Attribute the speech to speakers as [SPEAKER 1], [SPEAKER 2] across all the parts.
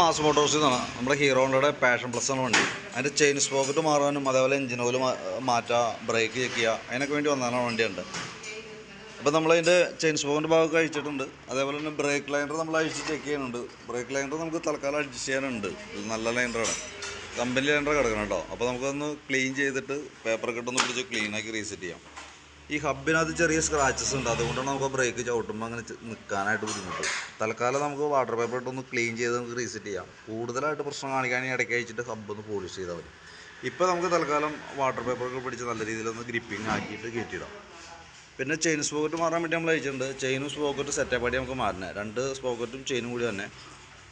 [SPEAKER 1] Mass Motors നിന്നാണ് നമ്മുടെ hero ഹോണ്ടയുടെ പാഷൻ പ്ലസ് ആണ് വണ്ടി. അതിന്റെ ചെയിൻ സ്പോക്കറ്റ് മാറാനും അതേപോലെ എഞ്ചിൻ ഓയിൽ മാറ്റുക ബ്രേക്ക് ചെക്ക് ചെയ്യുക അതിനൊക്കെ വേണ്ടി വന്നാലാണ് വണ്ടിയുണ്ട്. അപ്പോൾ നമ്മളതിന്റെ ചെയിൻ സ്പോക്കിന്റെ ഭാഗമൊക്കെ അഴിച്ചിട്ടുണ്ട്. അതേപോലെ തന്നെ ബ്രേക്ക് ലൈൻഡർ നമ്മൾ അഴിച്ച് ചെക്ക് ചെയ്യുന്നുണ്ട്. ബ്രേക്ക് ലൈൻഡർ നമുക്ക് തൽക്കാലം അഡ്ജസ്റ്റ് ചെയ്യാനുണ്ട്. ഇത് നല്ല ലൈൻഡറാണ് കമ്പനി ലൈൻഡർ കിടക്കണം കേട്ടോ. അപ്പോൾ നമുക്കൊന്ന് ക്ലീൻ ചെയ്തിട്ട് പേപ്പറൊക്കെ ഇട്ടൊന്ന് പിടിച്ച് ക്ലീനാക്കി റീസെറ്റ് ചെയ്യാം. ഈ ഹബിനകത്ത് ചെറിയ സ്ക്രാച്ചസ് ഉണ്ട്. അതുകൊണ്ടാണ് നമുക്ക് ബ്രേക്ക് ചവിട്ടുമ്പോൾ അങ്ങനെ നിൽക്കാനായിട്ട് ബുദ്ധിമുട്ട്. തൽക്കാലം നമുക്ക് വാട്ടർ പേപ്പർ ഇട്ടൊന്ന് ക്ലീൻ ചെയ്ത് നമുക്ക് റീസെറ്റ് ചെയ്യാം. കൂടുതലായിട്ട് പ്രശ്നം കാണിക്കാൻ ഇടയ്ക്ക് അയച്ചിട്ട് ഹബ്ബ് ഒന്ന് പോളിഷ് ചെയ്താൽ മതി ഇപ്പോൾ നമുക്ക് തൽക്കാലം വാട്ടർ പേപ്പറൊക്കെ പിടിച്ച് നല്ല രീതിയിലൊന്ന് ഗ്രിപ്പിംഗ് ആക്കിയിട്ട് കയറ്റിയിടാം. പിന്നെ ചെയിൻ സ്പോക്കറ്റ് മാറാൻ വേണ്ടി നമ്മൾ അയച്ചിട്ടുണ്ട്. ചെയിനും സ്പോക്കറ്റ് സെറ്റപ്പ് ആയിട്ട് നമുക്ക് മാറണേ. രണ്ട് സ്പോക്കറ്റും ചെയിനും കൂടി തന്നെ.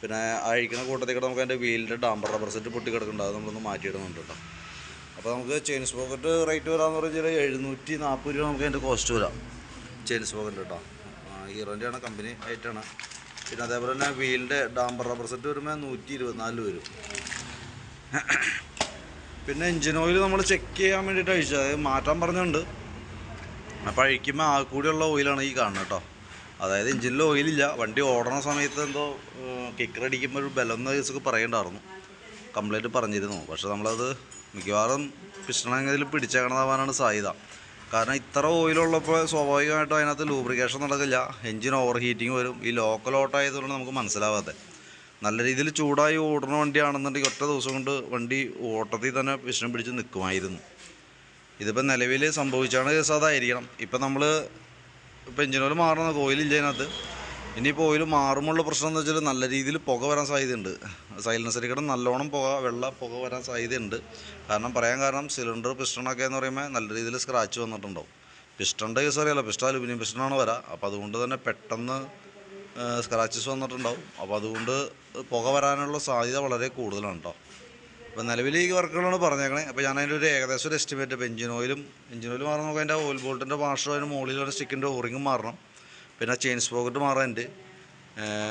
[SPEAKER 1] പിന്നെ അഴിക്കുന്ന കൂട്ടത്തിൽ കൂടെ നമുക്ക് അതിന്റെ വീലിന്റെ ഡാമ്പർ റബ്ബർ സെറ്റ് പൊട്ടി കിടക്കുന്നുണ്ട്. അത് നമ്മളൊന്ന് മാറ്റിയിടുന്നുണ്ട് കേട്ടോ. അപ്പോൾ നമുക്ക് ചെയിൻ സ്പോക്കറ്റ് റേറ്റ് വരാമെന്ന് പറഞ്ഞാൽ എഴുന്നൂറ്റി നാൽപ്പത് രൂപ നമുക്ക് അതിന്റെ കോസ്റ്റ് വരാം. ചെയിൻ സ്പോക്കറ്റ് കേട്ടോ. ഹീറോന്റെ ആണ് കമ്പനി ആയിട്ടാണ്. പിന്നെ അതേപോലെ തന്നെ വീലിന്റെ ഡാംബർ റബ്ബർ സെറ്റ് വരുമ്പോൾ നൂറ്റി ഇരുപത്തിനാല് വരും. പിന്നെ എഞ്ചിൻ ഓയിൽ നമ്മൾ ചെക്ക് ചെയ്യാൻ വേണ്ടിയിട്ട് അഴിച്ചത് അത് മാറ്റാൻ പറഞ്ഞുണ്ട് അപ്പോൾ അഴിക്കുമ്പോൾ ആ കൂടിയുള്ള ഓയിലാണ് ഈ കാണുന്നത് കേട്ടോ. അതായത് എഞ്ചിനിൽ ഓയിലില്ല. വണ്ടി ഓടണ സമയത്ത് എന്തോ കിക്കറടിക്കുമ്പോൾ ഒരു ബലം എന്ന കേസൊക്കെ പറയണ്ടായിരുന്നു. കംപ്ലൈന്റ് പറഞ്ഞിരുന്നു. പക്ഷെ നമ്മളത് മിക്കവാറും പിസ്റ്റണെങ്കിൽ പിടിച്ചേക്കണതാവാനാണ് സാധ്യത. കാരണം ഇത്ര ഓയിലുള്ളപ്പോൾ സ്വാഭാവികമായിട്ടും അതിനകത്ത് ലൂബ്രിക്കേഷൻ നടക്കില്ല. എഞ്ചിൻ ഓവർ ഹീറ്റിംഗ് വരും. ഈ ലോക്കൽ ഓട്ടമായതുകൊണ്ട് നമുക്ക് മനസ്സിലാവാതെ നല്ല രീതിയിൽ ചൂടായി ഓടുന്ന വണ്ടിയാണെന്നുണ്ടെങ്കിൽ ഒറ്റ ദിവസം കൊണ്ട് വണ്ടി ഓട്ടത്തിൽ തന്നെ പിസ്റ്റൺ പിടിച്ച് നിൽക്കുമായിരുന്നു. ഇതിപ്പോൾ നിലവിൽ സംഭവിച്ചാണ് കേസ് അതായിരിക്കണം. ഇപ്പം നമ്മൾ ഇപ്പോൾ എഞ്ചിൻ ഓയിൽ മാറണം ഓയിലില്ല അതിനകത്ത് ഇനിയിപ്പോൾ ഓയിൽ മാറുമുള്ള പ്രശ്നം എന്ന് വെച്ചാൽ നല്ല രീതിയിൽ പുക വരാൻ സാധ്യതയുണ്ട്. സൈലൻസറിക്കടം കൂടെ നല്ലോണം പുക വെള്ള പുക വരാൻ സാധ്യതയുണ്ട്. കാരണം പറയാൻ കാരണം സിലിണ്ടർ പിസ്റ്റണൊക്കെ എന്ന് പറയുമ്പോൾ നല്ല രീതിയിൽ സ്ക്രാച്ച് വന്നിട്ടുണ്ടാവും. പിസ്റ്റണിന്റെ കേസ് അറിയാലോ പിസ്റ്റൺ അലുമിനിയം പിസ്റ്റണാണ് വരാം. അപ്പോൾ അതുകൊണ്ട് തന്നെ പെട്ടെന്ന് സ്ക്രാച്ചസ് വന്നിട്ടുണ്ടാവും. അപ്പോൾ അതുകൊണ്ട് പുക വരാനുള്ള സാധ്യത വളരെ കൂടുതലാണ് കേട്ടോ അപ്പോൾ നിലവിൽ ഈ വർക്കുകളാണ് പറഞ്ഞേക്കണേ. അപ്പോൾ ഞാൻ അതിന്റെ ഒരു ഏകദേശം ഒരു എസ്റ്റിമേറ്റ് ഇപ്പോൾ എഞ്ചിൻ ഓയിലും എഞ്ചിൻ ഓയിൽ മാറണം നോക്കാം അതിന്റെ ഓയിൽ ബോൾട്ടിന്റെ വാഷറും അതിന് മുകളിൽ സ്റ്റിക്കിന്റെ ഓറിങ്ങും മാറണം. പിന്നെ ചെയിൻ സ്പോക്കറ്റ് മാറാനുണ്ട്.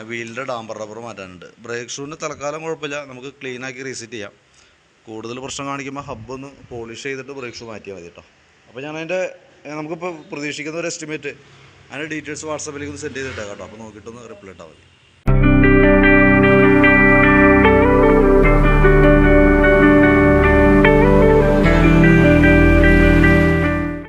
[SPEAKER 1] വീലിന്റെ ഡാമ്പർ റബ്ബർ മാറ്റാനുണ്ട്. ബ്രേക്ക് ഷൂവിന് തൽക്കാലം കുഴപ്പമില്ല. നമുക്ക് ക്ലീനാക്കി റീസെറ്റ് ചെയ്യാം. കൂടുതൽ പ്രശ്നം കാണിക്കുമ്പോൾ ഹബ്ബ് ഒന്ന് പോളിഷ് ചെയ്തിട്ട് ബ്രേക്ക് ഷൂ മാറ്റിയാൽ മതി കേട്ടോ അപ്പോൾ ഞാൻ അതിന്റെ നമുക്കിപ്പോൾ പ്രതീക്ഷിക്കുന്ന ഒരു എസ്റ്റിമേറ്റ് അതിന്റെ ഡീറ്റെയിൽസ് വാട്സാപ്പിലേക്ക് ഒന്ന് സെൻഡ് ചെയ്തിട്ടേക്കാം കേട്ടോ അപ്പോൾ നോക്കിയിട്ടൊന്ന് റിപ്ലൈ ഇട്ടാൽ മതി.